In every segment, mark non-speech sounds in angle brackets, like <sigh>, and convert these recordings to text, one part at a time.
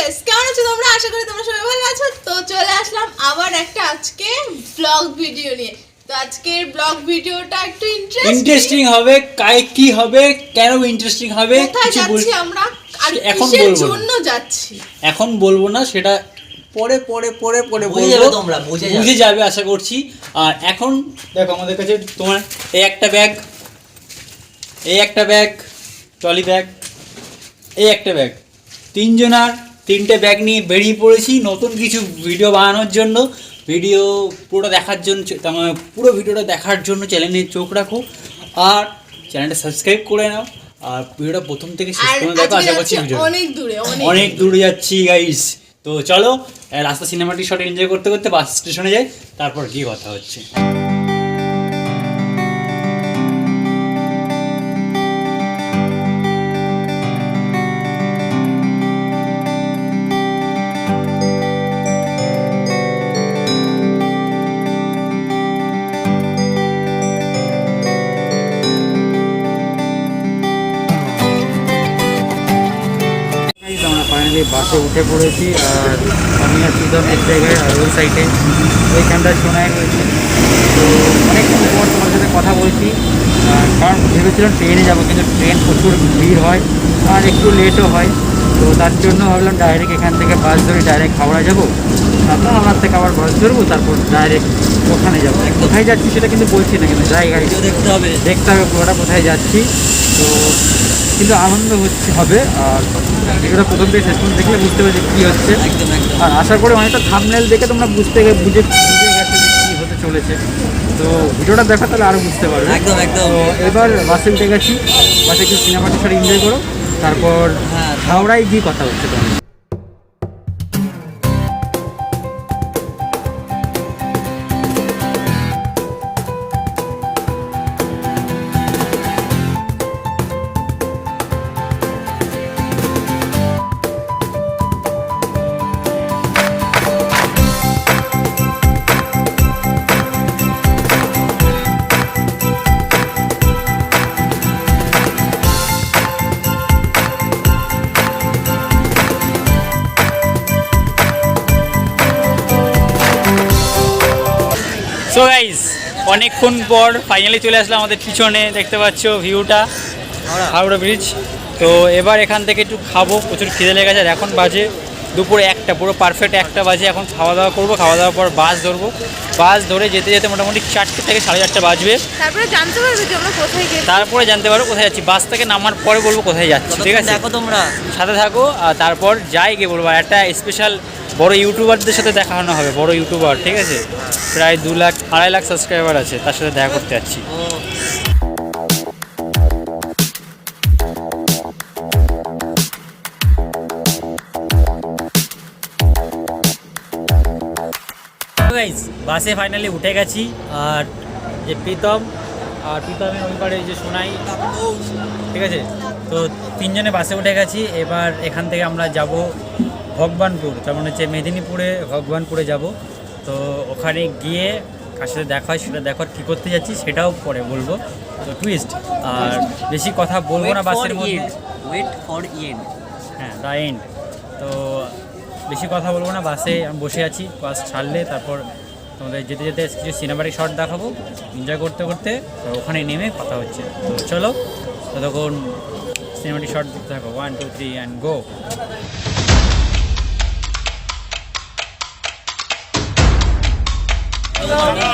Yes কেমন আছো তোমরা? আশা করি তোমরা সবাই ভালো আছো। তো চলে আসলাম আবার একটা আজকে ব্লগ ভিডিও নিয়ে। তো আজকের ব্লগ ভিডিওটা একটু ইন্টারেস্টিং হবে কাই কি হবে কেন ইন্টারেস্টিং হবে কিছু বল- যাচ্ছি আমরা? আর এখন বলব না। জন্য যাচ্ছি? এখন বলব না সেটা পরে পরে পরে পরে বুঝে বলব। যাবে তোমরা, বুঝে বুঝে যাবে আশা করছি। আর এখন দেখো আমাদের কাছে তোমার এই একটা ব্যাগ এই একটা ব্যাগ ট্রলি ব্যাগ এই একটা ব্যাগ তিনজনার তিনটে ব্যাগ নিয়ে বেরিয়ে পড়েছি। নতুন কিছু ভিডিও বানানোর জন্য। ভিডিও পুরোটা দেখার জন্য মানে পুরো ভিডিওটা দেখার জন্য চ্যানেলে চোখ রাখো। আর চ্যানেলটা সাবস্ক্রাইব করে নাও। আর ভিডিওটা প্রথম থেকে শেষ পর্যন্ত দেখো আশা করছি অনেক দূরে অনেক দূরে। যাচ্ছি গাইস তো চলো রাস্তা সিনেমাটিক শট এনজয় করতে করতে বাস স্টেশনে যাই তারপর কি কথা হচ্ছে। বাসে উঠে পড়েছি আর আমি আছি তো এক জায়গায় আর ওই সাইডে ওইখানটা শোনায় রয়েছে। তো অনেকক্ষণ পর তোমার সাথে কথা বলছি। কারণ ভেবেছিলাম ট্রেনে যাব কিন্তু ট্রেন প্রচুর ভিড় হয় আর একটু লেটও হয়। তো তার জন্য ভাবলাম ডাইরেক্ট এখান থেকে বাস ধরে ডাইরেক্ট হাওড়া যাব। তারপর আমার থেকে আবার বাস ধরবো তারপর ডাইরেক্ট ওখানে যাব। কোথায় যাচ্ছি সেটা কিন্তু বলছি না কিন্তু জায়গায় দেখতে হবে। দেখতে হবে পুরোটা কোথায় যাচ্ছি। তো কিন্তু আনন্দ হচ্ছে হবে। আর ভিডিওটা প্রথম থেকে শেষ পর্যন্ত দেখলে বুঝতে পারছি কী হচ্ছে। আর আশা করি অনেকটা থামনেল দেখে তোমরা বুঝতে গেলে বুঝে বুঝে গেছো যে কী হতে চলেছে। তো ভিডিওটা দেখা তাহলে আরও বুঝতে পারবে। একদম, একদম। এবার বাসে উঠে গেছি। বাসে একটু সিনেমাটা সারা এনজয় করো। তারপর হ্যাঁ। হাওড়ায় গিয়ে কথা হচ্ছে তোমার অনেকক্ষণ পর ফাইনালি চলে আসলাম আমাদের পিছনে দেখতে পাচ্ছ ভিউটা হাওড়া ব্রিজ তো এবার এখান থেকে একটু খাব প্রচুর খিদে লেগে গেছে আর এখন বাজে দুপুরে একটা পুরো পারফেক্ট একটা বাজে এখন খাওয়া দাওয়া করব খাওয়া দাওয়ার পর বাস ধরবো। বাস ধরে যেতে যেতে মোটামুটি চারটে থেকে সাড়ে চারটে বাজবে। তারপরে জানতে পারবে যে আমরা কোথায় তারপরে জানতে পারব কোথায় যাচ্ছি। বাস থেকে নামার পরে বলব কোথায় যাচ্ছি ঠিক আছে? দেখো তোমরা। সাথে থাকো আর তারপর যাই গিয়ে বলব আর একটা স্পেশাল বড় ইউটিউবারদের সাথে দেখানো হবে, বড় ইউটিউবার, ঠিক আছে? প্রায় দু লাখ, আড়াই লাখ সাবস্ক্রাইবার আছে, তার সাথে দেখা করতে যাচ্ছি। বাসে ফাইনালি উঠে গেছি, আর যে প্রীতম, আর প্রীতমের ওই পারে যে সোনাই, ঠিক আছে? তো তিনজনে বাসে উঠে গেছি, এবার এখান থেকে আমরা যাব ভগবানপুর তার মানে হচ্ছে মেদিনীপুরে ভগবানপুরে যাব। তো ওখানে গিয়ে কার সাথে দেখা হয় সেটা দেখো কী করতে যাচ্ছি সেটাও পরে বলব। তো টুইস্ট আর বেশি কথা বলব না বাসের মধ্যে। ওয়েট ফর ইয়েন্ড হ্যাঁ দ্য এন্ড তো বেশি কথা বলব না বাসে আমি বসে আছি বাস ছাড়লে তারপর তোমাদের যেতে যেতে কিছু সিনেমাটিক শট দেখাবো এনজয় করতে করতে তো ওখানে নেমে কথা হচ্ছে। তো চলো ততক্ষণ সিনেমাটিক শট দেখতে থাকো। One two three and go guys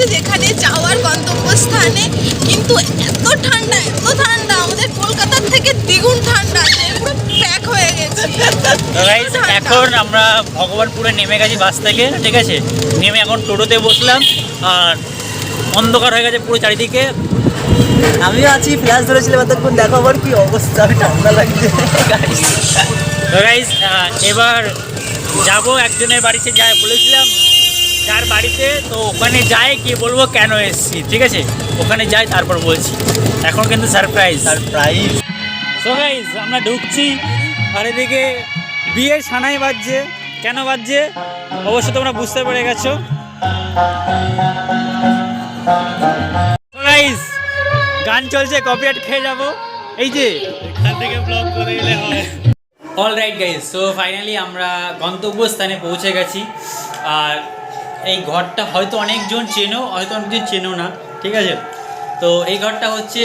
চলে যেখানে যাওয়ার গন্তব্যস্থানে কিন্তু এত ঠান্ডা এত ঠান্ডা আমাদের কলকাতার থেকে দ্বিগুণ ঠান্ডা পুরো প্যাক হয়ে গেছে। তো এখন আমরা ভগবানপুরে নেমে গেছি বাস থেকে ঠিক আছে? নেমে এখন টোটোতে বসলাম আর অন্ধকার হয়ে গেছে পুরো চারিদিকে। আমিও আছি ফ্ল্যাশ ধরেছিলাম এতক্ষণ দেখো আবার কি অবস্থা ঠান্ডা লাগছে। এবার যাব একজনের বাড়িতে যায় বলেছিলাম যার বাড়িতে তো ওখানে যাই কি বলব কেন এসেছি ঠিক আছে? ওখানে যাই তারপর বলছি। এখন কিন্তু সারপ্রাইজ সারপ্রাইজ সো গাইজ আমরা ঢুকছি আর এদিকে বিয়ের সানাই বাজছে। কেন বাজছে? অবশ্য তোমরা বুঝতে পেরে গেছো। গাইজ গান চলছে কপিরাইট খেয়ে যাব। এই যে এখান থেকে ব্লগ করে এলে হয়। All right guys so finally আমরা গন্তব্যস্থানে পৌঁছে গেছি। আর এই ঘরটা হয়তো অনেকজন চেনো হয়তো অনেকজন চেনো না ঠিক আছে? তো এই ঘরটা হচ্ছে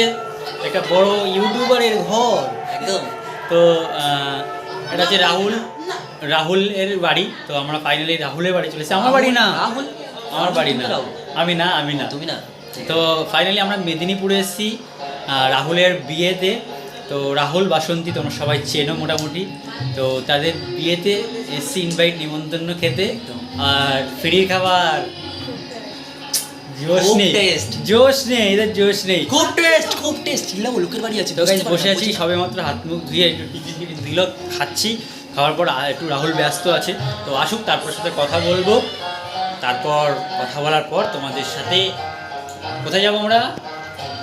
একটা বড় ইউটিউবারের ঘর। একদম। তো এটা হচ্ছে রাহুল রাহুল এর বাড়ি। তো আমরা ফাইনালি রাহুলের বাড়ি চলেছি। আমার বাড়ি না। রাহুল? আমার বাড়ি না। আমি না আমি না। তুমি না। তো ফাইনালি আমরা মেদিনীপুরে এসেছি রাহুলের বিয়েতে। তো রাহুল বাসন্তী তোমরা সবাই চেনো মোটামুটি। তো তাদের বিয়েতে এসছি ইনভাইট নিমন্ত্রণ খেতে। আর ফ্রি খাবার। জোশ খুব নেই। জোশ নেই এদের জোশ নেই। খুব টেস্ট খুব টেস্ট ছিলাম লোকের বাড়ি আছে তো বসে আছি সবে মাত্র হাত মুখ ধুয়ে একটু টিফিন টিফিন দিল খাচ্ছি। খাওয়ার পর একটু রাহুল ব্যস্ত আছে। তো আসুক তারপর সাথে কথা বলব। তারপর কথা বলার পর তোমাদের সাথে কোথায় যাব আমরা?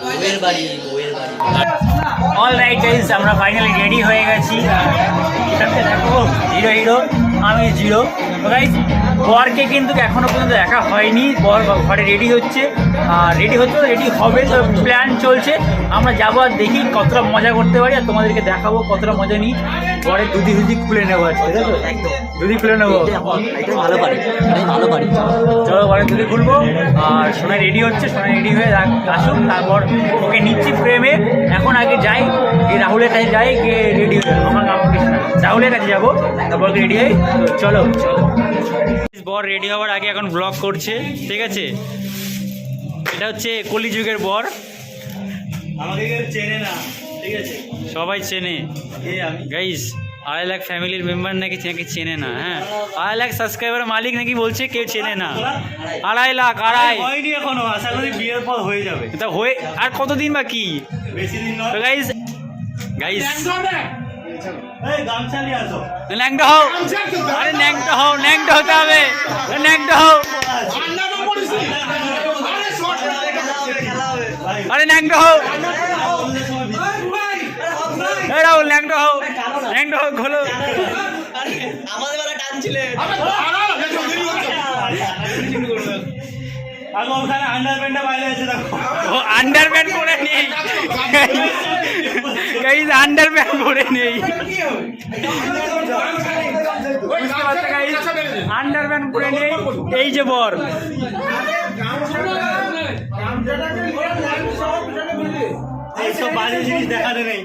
বউয়ের বাড়ি অল রাইট আমরা ফাইনালি রেডি হয়ে গেছি। দেখো হিরো হিরো আমি জিরো। গাইজ বরকে কিন্তু এখনও পর্যন্ত দেখা হয়নি। বর ঘরে রেডি হচ্ছে। আর রেডি হচ্ছে রেডি হবে তো প্ল্যান চলছে। আমরা যাব আর দেখি কতটা মজা করতে পারি আর তোমাদেরকে দেখাবো কতটা মজা নিই। বরের দুধি দুধি খুলে নেব আজকে একদম দুধি খুলে নেব। ভালো পারি ভালো পারি চলো ঘরে দুধি খুলবো। আর সোনাই রেডি হচ্ছে সোনাই রেডি হয়ে আসুক। তারপর ওকে নিচ্ছি প্রেমে এখন আগে যাই। গিয়ে রাহুলের কাছে যাই গিয়ে রেডি হয়ে যাব। আমার রাহুলের কাছে যাব তারপর রেডি হয়ে তো চলো। চলো বর রেডি হওয়ার আগে এখন ব্লগ করছে ঠিক আছে? এটা হচ্ছে কলিযুগের বর। আমাকে চেনে না ঠিক আছে? সবাই চেনে। গাইস আড়াই লাখ ফ্যামিলির মেম্বার নাকি নাকি চেনে না হ্যাঁ? আড়াই লাখ সাবস্ক্রাইবার মালিক নাকি বলছে কেউ চেনে না। আড়াই লাখ আড়াই। হয়নি এখনও আশা করি বিয়ের পর হয়ে যাবে। তা হয়ে আর কতদিন বাকি? বেশি দিন তো গাইস গাইস ন্যাংটা হও আরে ন্যাংটা হও ন্যাংটা হতে হবে ন্যাংটা হও আরে ন্যাংটা হও রাহুল ন্যাংটা হও ন্যাংটা হও খোলো আমাদের বেলা টানছিলে আগে ওখানে আন্ডার বাইরে আছে দেখো। ও আন্ডারপ্যান্ট পরে নেই। গাইস আন্ডার প্যান্ট পরে নেই। আন্ডার প্যান্ট পরে নেই। এই যে বর। এইসব বাজে জিনিস দেখাতে নেই।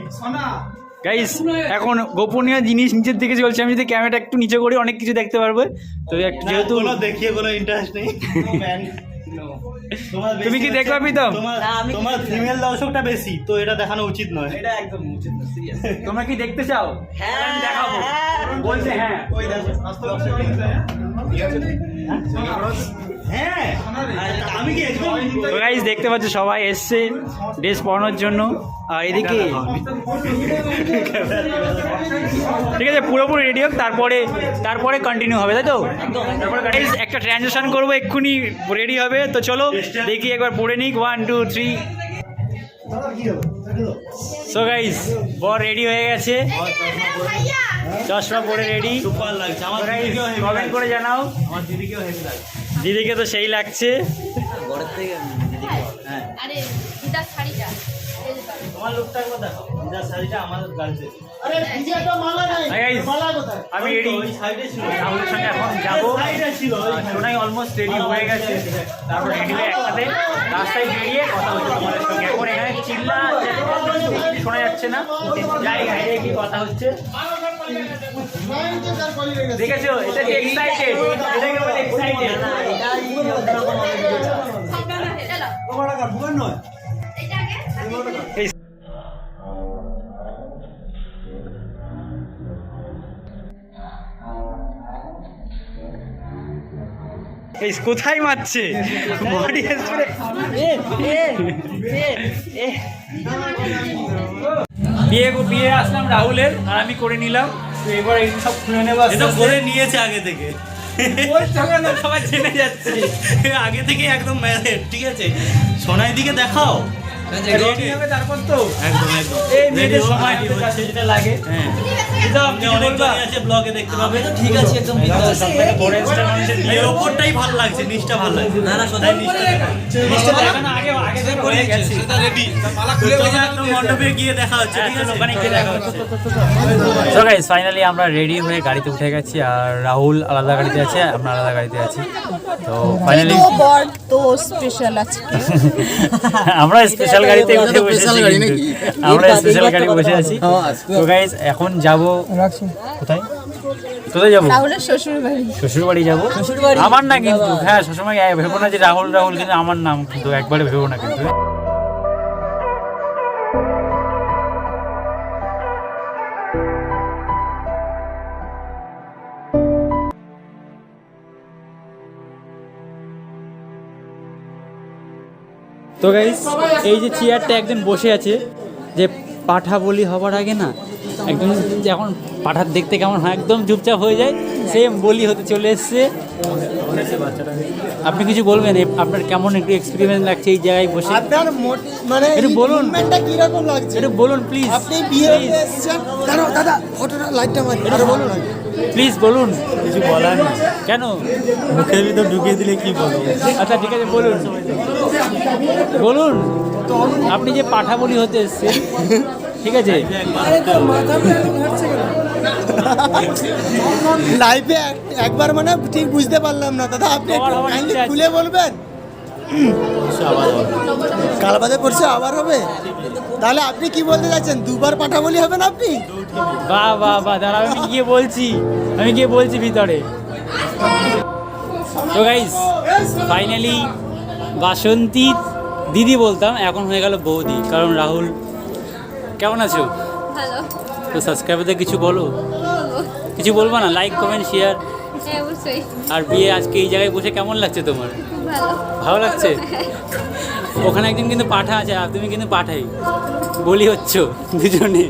গাইস এখন গোপনীয় জিনিস নিচের দিকে চলছে। আমি যদি ক্যামেরাটা একটু নিচে করি অনেক কিছু দেখতে পারব। তো একটু যেহেতু দেখিয়ে কোনো ইন্টারেস্ট নেই। <laughs> তুমি কি দেখলা দেখবে প্রীতম? তোমার ফিমেল দর্শকটা বেশি তো এটা দেখানো উচিত নয়। এটা একদম উচিত না সিরিয়াস <laughs> তোমরা কি দেখতে চাও? হ্যাঁ আমি দেখাবো। বলছে হ্যাঁ। ওই দেখো কি একদম তো গাইস দেখতে পাচ্ছ সবাই এসছে ড্রেস পরানোর জন্য। আর এদিকে ঠিক আছে পুরোপুরি রেডি হোক তারপরে তারপরে কন্টিনিউ হবে তাই তো? একটা ট্রানজেকশন করব এক্ষুনি রেডি হবে। তো চলো দেখি একবার পড়ে নিক। One two three so guys বর রেডি হয়ে গেছে। চশমা পরে রেডি সুপার লাগছে। আমার কমেন্ট করে জানাও। আমার দিদিকেও হেভি লাগছে দিদিকে তো সেই লাগছে। আমি রেডি রাহুলের সঙ্গে এখন যাব। সোনাই অলমোস্ট রেডি হয়ে গেছে। তারপর রেডি হয়ে একসাথে রাস্তায় বেরিয়ে কথা হচ্ছে তোমাদের সঙ্গে। এখন এখানে চিল্লা শোনা যাচ্ছে না। গাড়ি কি কথা হচ্ছে? দেখেছ? এটা এক্সাইটেড এটাকে বলে এক্সাইটেড এটাই অন্যরকম হবে এটা নাও। তোমার টাকা বুকের নয় এটা আগে এই কোথায় মারছে বডি স্প্রে বিয়ে বিয়ে আসলাম রাহুলের আর আমি করে নিলাম। তো এবার এই সব খুলে নেব এটা করে নিয়েছে আগে থেকে। সবাই জেনে যাচ্ছে। আগে থেকে একদম ম্যারেড ঠিক আছে? সোনাই দিকে দেখাও। রেডি হবে তারপর তো। একদম একদম। এই মেয়েদের সময় লাগে। হ্যাঁ। ঠিক আছে একদম এই ওপরটাই ভালো লাগছে নিচটা ভালো লাগছে। না না হয়ে ফাইনালি আমরা রেডি হয়ে গাড়িতে উঠে গেছি আর রাহুল আলাদা গাড়িতে আছে আমরা আলাদা গাড়িতে আছি। তো ফাইনালি তো স্পেশাল আজকে। <laughs> আমরা স্পেশাল গাড়িতে উঠে বসেছি। আমরা স্পেশাল গাড়ি বসে আছি। তো গাইস এখন যাব কোথায়? কোথায় যাব? রাহুলের শ্বশুর বাড়ি শ্বশুর বাড়ি যাব? আমার না কিন্তু হ্যাঁ সবসময় ভেবো না যে রাহুল রাহুল কিন্তু আমার নাম কিন্তু একবারে ভেবো না কিন্তু। তো গাইস এই যে চেয়ারটা একজন বসে আছে যে পাঠা বলি হবার আগে না একদম যখন পাঠার দেখতে কেমন হয় একদম চুপচাপ হয়ে যায়। সেম বলি হতে চলে এসছে। আপনি কিছু বলবেন? আপনার কেমন একটু এক্সপেরিমেন্ট লাগছে এই জায়গায় বসে? আপনার মানে একটু বলুন। মুভমেন্টটা কীরকম লাগছে? একটু বলুন প্লিজ আপনি বিয়ে এসেছেন। দাদা ফটোটা লাইটটা মারি। আরে বলুন প্লিজ বলুন। কিছু বলার নেই। কেন? মুখের ভিতর ঢুকিয়ে দিলে কি বলব? আচ্ছা ঠিক আছে বলুন। বলুন। আপনি যে পাঠা বলি হতে এসছে ঠিক আছে? লাইভে এক- একবার মানে ঠিক বুঝতে পারলাম না। দাদা আপনি। খুলে বলবেন? কালবাদে পড়ছে আবার হবে? তাহলে আপনি কি বলতে যাচ্ছেন দুবার পাঠা বলি হবেন আপনি? বাহ বাহ বাহ দাঁড়াও আমি গিয়ে বলছি। আমি গিয়ে বলছি ভিতরে। তো গাইস ফাইনালি বাসন্তী দিদি বলতাম এখন হয়ে গেল বৌদি কারণ রাহুল কেমন আছো? ভালো। তো সাবস্ক্রাইবারদের কিছু বলো? কিছু বলব না? লাইক কমেন্ট শেয়ার আর বিয়ে আজকে এই জায়গায় বসে কেমন লাগছে তোমার? ভালো। ভালো লাগছে? ওখানে একজন কিন্তু পাঠা আছে আর তুমি কিন্তু পাঠাই। বলি হচ্ছ দুজনে।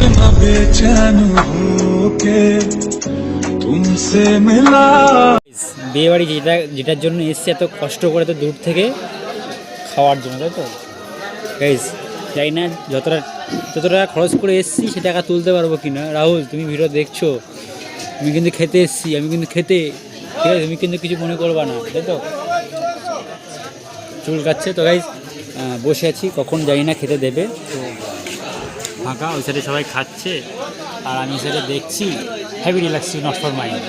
इतना बेचैन हो के तुमसे मिला বিয়ে বাড়ি যেটা যেটার জন্য এসছে এত কষ্ট করে তো দূর থেকে খাওয়ার জন্য তাই তো গাইস জানি না যতটা যত টাকা খরচ করে এসছি সে টাকা তুলতে পারবো কি না রাহুল তুমি ভিডিও দেখছো তুমি কিন্তু খেতে এসছি আমি কিন্তু খেতে ঠিক আছে তুমি কিন্তু কিছু মনে করবা না, তাই তো? চুল কাচ্ছে তো গাই বসে আছি, কখন জানি না, খেতে দেবে। তো ফাঁকা, ওই সাইডে সবাই খাচ্ছে, আর আমি সেটা দেখছি heavy relaxing not for mind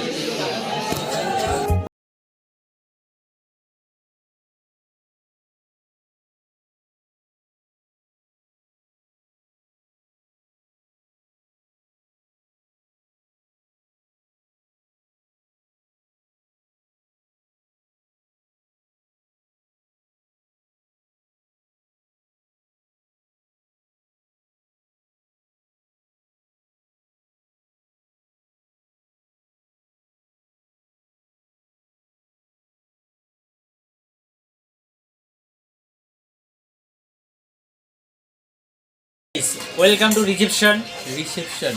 welcome to reception reception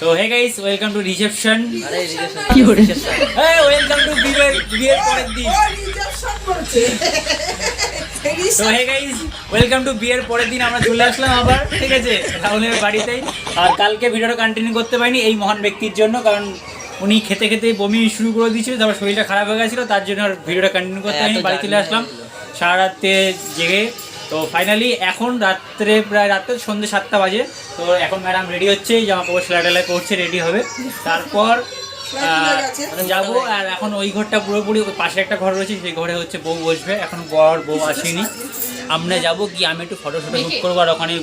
তো hey guys welcome to reception আরে রিলেশন হ্যাঁ ওয়েলকাম টু বিয়ের বিয়ের পরের দিন। তো হে গাইস ওয়েলকাম টু বিয়ের পরের দিন। আমরা চলে আসলাম আবার ঠিক আছে? রাহুলের বাড়িতেই। আর কালকে ভিডিওটা কন্টিনিউ করতে পারিনি এই মহান ব্যক্তির জন্য কারণ উনি খেতে খেতে বমি শুরু করে দিয়েছিল তারপর শরীরটা খারাপ হয়ে গেছিল তার জন্য আর ভিডিওটা কন্টিনিউ করতে পারিনি বাড়ি চলে আসলাম। সারা রাত্রে জেগে তো ফাইনালি এখন রাত্রে প্রায় রাত্রে সন্ধ্যে সাতটা বাজে। তো এখন ম্যাডাম রেডি হচ্ছে জামা কাপড় সেলাই টেলাই করছে রেডি হবে। তারপর যাব আর এখন ওই ঘরটা পুরোপুরি ওই পাশে একটা ঘর রয়েছে সেই ঘরে হচ্ছে বউ বসবে। এখন বর বউ আসেনি। আমরা যাব কি আমি একটু ফটো ফটো শ্যুট করব আর ওখানে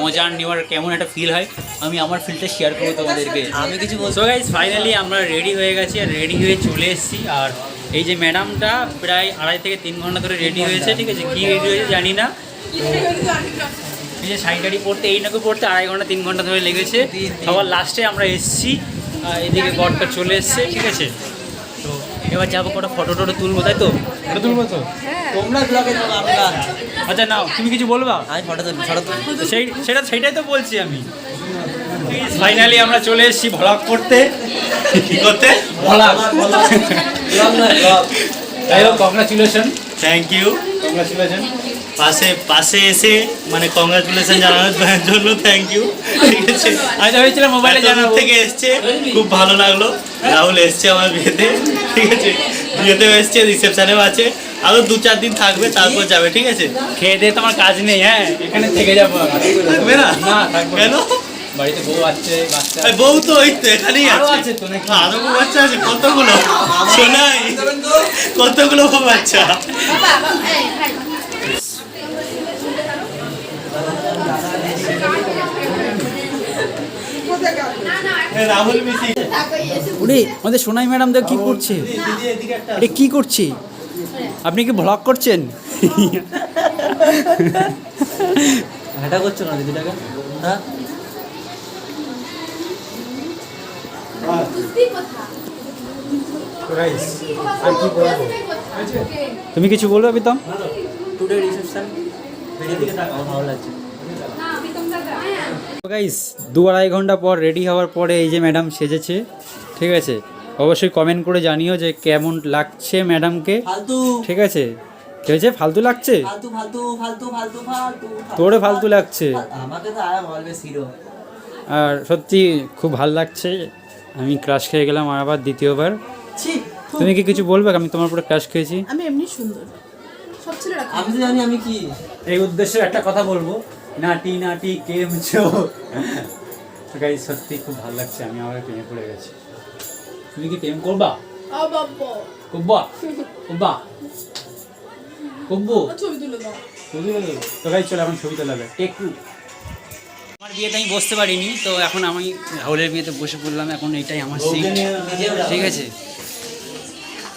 মজা নেওয়ার কেমন একটা ফিল হয়। আমি আমার ফিলটা শেয়ার করব তোমাদেরকে। আমি কিছু বলছি সো গাইজ ফাইনালি আমরা রেডি হয়ে গেছি আর রেডি হয়ে চলে এসেছি। আর এই যে ম্যাডামটা প্রায় আড়াই থেকে তিন ঘণ্টা ধরে রেডি হয়েছে ঠিক আছে? কী রেডি হয়েছে জানি না। এই যে শাড়ি টাড়ি পরতে এই নাকি পড়তে আড়াই ঘণ্টা তিন ঘণ্টা ধরে লেগেছে। সবার লাস্টে আমরা এসেছি এদিকে গড়টা চলে এসছে ঠিক আছে? তো এবার যাব কটা ফটো টটো তুলবো তাই তো? ফটো তুলবো তো? তোমরা ব্লগে আমরা আচ্ছা নাও তুমি কিছু বলবা? আমি ফটো তুলি ফটো সেই সেটা সেটাই তো বলছি আমি। ফাইনালি আমরা চলে এসেছি ভ্লগ করতে। কি করতে? ভ্লগ যাই হোক কংগ্রাচুলেশন থ্যাংক ইউ কংগ্রাচুলেশন পাশে পাশে এসে মানে কংগ্রাচুলেশন জানানোর জন্য থ্যাংক ইউ ঠিক আছে? আমি ভেবেছিলাম মোবাইলে জানাব। থেকে এসছে খুব ভালো লাগল। রাহুল এসছে আমার বিয়েতে ঠিক আছে? বিয়েতেও এসছে রিসেপশনেও আছে। আরও দু চার দিন থাকবে তারপর যাবে ঠিক আছে? খেয়ে দিয়ে তোমার কাজ নেই হ্যাঁ? এখানে থেকে যাব থাকবে না? না থাকব না। কেন? বাড়িতে বউ আছে বাচ্চা বউ তো ওই তো এখানেই আছে। আছে তো নাকি? আরও বউ বাচ্চা আছে কতগুলো? শোনাই কতগুলো বউ বাচ্চা? ওরে আমাদের সোনাই ম্যাডাম দেখ কি করছে? এটা কি করছে? আপনি কি ভ্লগ করছেন? করছ না দিদিটাকে? হ্যাঁ? তুমি কিছু বলবে প্রীতম? টুডে রিসেপশন গাইস দু আড়াই ঘণ্টা পর রেডি হওয়ার পরে এই যে ম্যাডাম সেজেছে ঠিক আছে? অবশ্যই কমেন্ট করে জানিও যে কেমন লাগছে ম্যাডামকে ঠিক আছে? কি হয়েছে? ফালতু লাগছে? ফালতু ফালতু ফালতু ফালতু ফালতু তোরে ফালতু লাগছে। আমাকে তো আই অলওয়েজ হিরো আর সত্যি খুব ভালো লাগছে। আমি ক্রাশ খেয়ে গেলাম আর আবার দ্বিতীয়বার। তুমি কি কিছু বলবে? আমি তোমার উপরে ক্রাশ খেয়েছি। আমি এমনি সুন্দর। সব ছেলেরা আমি তো জানি আমি কি এই উদ্দেশ্যে একটা কথা বলব। নাটি নাটি কে মুছো? গাইজ সত্যি খুব ভালো লাগছে। আমি আবার প্রেমে পড়ে গেছি। তুমি কি প্রেম করবা? করবা করবা করব ছবি তুলে দাও। ছবি তোলো? তো গাইজ চলে এখন ছবি তোলাবে টেক টু আমার বিয়েতে আমি বসতে পারিনি তো এখন আমি রাহুলের বিয়েতে বসে পড়লাম এখন এটাই আমার সিট ঠিক আছে?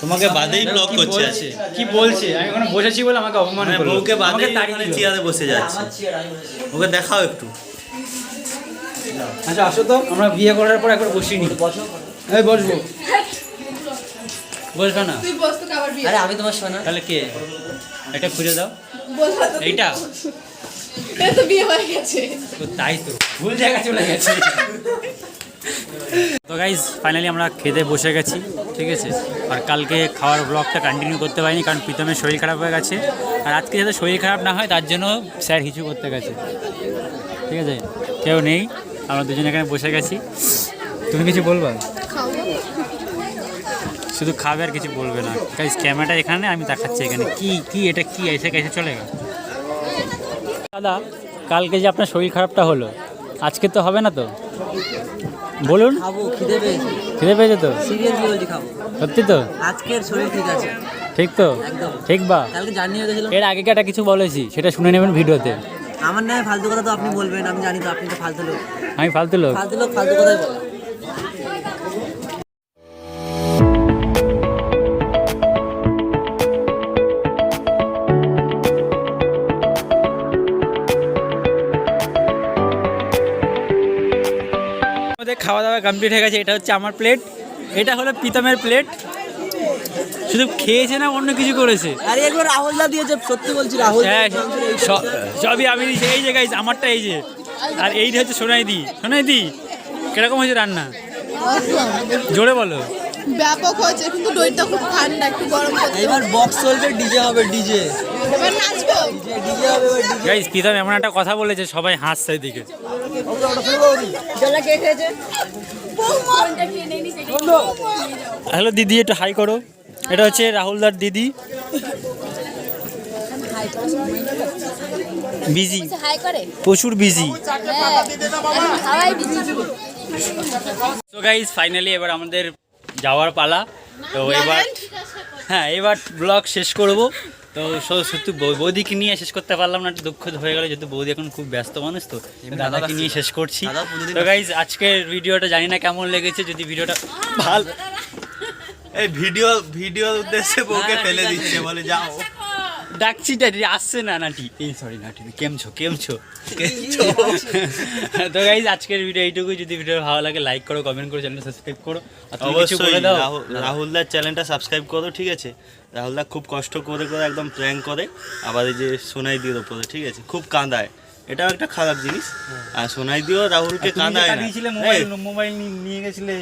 তোমাকে বাদেই ব্লগ কি করছে। বলছে? কি বলছে? আমি ওখানে বসেছি বলে আমাকে অপমান মানে করল। বউকে বাদে তাড়িয়ে মানে চেয়ারে বসে যাচ্ছে। ওকে দেখাও একটু। আচ্ছা আসো তো আমরা বিয়ে করার পর একবার বসিনি। বসো এই বসবো। বসবে না? তুই বস তো কাবার বিয়ে আরে আমি তোমার শোনা তাহলে কে? এটা খুঁজে দাও। এইটা? এটা তো বিয়ে হয়ে গেছে। তাই তো, ভুল জায়গা চলে গেছে। তো গাইজ ফাইনালি আমরা খেতে বসে গেছি, ঠিক আছে? আর কালকে খাওয়ার ব্লগটা কন্টিনিউ করতে পারিনি, কারণ প্রীতমের শরীর খারাপ হয়ে গেছে। আর আজকে যাতে শরীর খারাপ না হয়, তার জন্য স্যার হিচু করতে গেছে। ঠিক আছে? কেউ নেই, আমরা দুজন এখানে বসে গেছি। তুমি কিছু বলবা? শুধু খাবে আর কিছু বলবে না। গাইজ ক্যামেরাটা এখানে, আমি দেখাচ্ছি এখানে। কি কি, এটা কি? এসে কেসে চলে গেল। দাদা কালকে যে আপনার শরীর খারাপটা হলো আজকে তো হবে না তো? বলুন। খিদে পেয়েছে। তো? সত্যি তো? আজকের শরীর ঠিক আছে। ঠিক তো? ঠিক বা? এর আগে একটা কিছু বলেছি সেটা শুনে নেবেন ভিডিওতে। আমার নয় ফালতু কথা তো আপনি বলবেন আমি জানি তো আপনি তো ফালতু লোক। আমি ফালতু লোক। ফালতু লোক ফালতু কথাই বলে। খাওয়া দাওয়া কমপ্লিট হয়ে গেছে এটা হচ্ছে আমার প্লেট এটা হলো প্রীতমের প্লেট শুধু খেয়েছে না অন্য কিছু করেছে। আরে একবার দিয়েছে সত্যি বলছি রাহুল হ্যাঁ সবই আমি এই যে গাইজ আমারটা এই যে। আর এইটা হচ্ছে সোনাই দি সোনাই দি কীরকম হয়েছে রান্না? জোরে বলো। ব্যাপক হয়েছে কিন্তু দইটা খুব ঠান্ডা একটু গরম করতে এবার বক্স চলবে ডিজে হবে ডিজে এবার নাচবো? ডিজে হবে এবার ডিজে গাইজ প্রীতম এমন একটা কথা বলেছে সবাই হাসছে দিকে হ্যালো দিদি একটু হাই করো। এটা হচ্ছে রাহুলদার দিদি। বিজি প্রচুর বিজি তো গাইজ ফাইনালি এবার আমাদের যাওয়ার পালা। তো এবার হ্যাঁ এবার ব্লগ শেষ করব। তো শুধু সত্যি বৌদিকে নিয়ে শেষ করতে পারলাম না একটু দুঃখ হয়ে গেল যেহেতু বৌদি এখন খুব ব্যস্ত মানুষ তো দাদাকে নিয়ে শেষ করছি। তো গাইজ আজকের ভিডিওটা জানি না কেমন লেগেছে যদি ভিডিওটা ভালো এই ভিডিও ভিডিওর উদ্দেশ্যে বউকে ফেলে দিচ্ছে বলে যাও। ডাকছি ডাকি আসছে না নাটি এই সরি নাটি কেমছো কেমছো? <laughs> তো গাইজ আজকের ভিডিও এইটুকুই। যদি ভিডিও ভালো লাগে লাইক করো কমেন্ট করো চ্যানেল সাবস্ক্রাইব করো। আর তুমি কিছু অবশ্যই রাহুলদার চ্যানেলটা সাবস্ক্রাইব করো ঠিক আছে? রাহুলদা খুব কষ্ট করে করে একদম প্র্যাঙ্ক করে। আবার এই যে সোনাই দিয়ে ওপরে ঠিক আছে? খুব কাঁদায়। এটাও একটা খারাপ জিনিস। আর সোনাই দিও রাহুলকে কাঁদায় না। মোবাইল মোবাইল নিয়ে গেছিলে।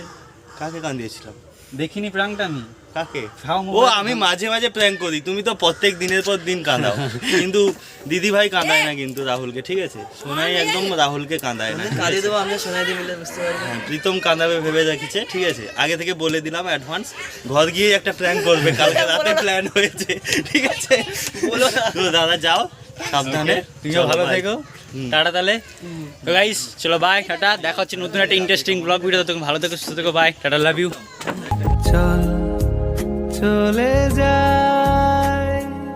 কাকে কাঁদিয়েছিলাম? দেখিনি প্রাংটা আমি। কাকে? ও আমি মাঝে মাঝে প্র্যাঙ্ক করি। তুমি তো প্রত্যেক দিনের পর দিন কাঁদাও। কিন্তু দিদি ভাই কাঁদায় না কিন্তু রাহুলকে ঠিক আছে? সোনাই একদম রাহুলকে কাঁদায় না কাঁদিয়ে দেবো আমরা শোনাই দিয়ে মিলে বুঝতে পারব। হ্যাঁ, প্রীতম কাঁদাবে ভেবে রেখেছে ঠিক আছে? আগে থেকে বলে দিলাম অ্যাডভান্স ঘর গিয়ে একটা প্ল্যান করবে কালকে <laughs> রাতে প্ল্যান হয়েছে ঠিক আছে? তো দাদা যাও সাবধানে। তুমিও ভালো. থেকো। টাটা তাহলে। তো গাইস চলো বাই টাটা। দেখা হচ্ছে নতুন একটা ইন্টারেস্টিং ব্লগ ভিডিও তুমি ভালো থেকো সুস্থ থেকো বাই টাটা লাভ ইউ চল। চলে যা।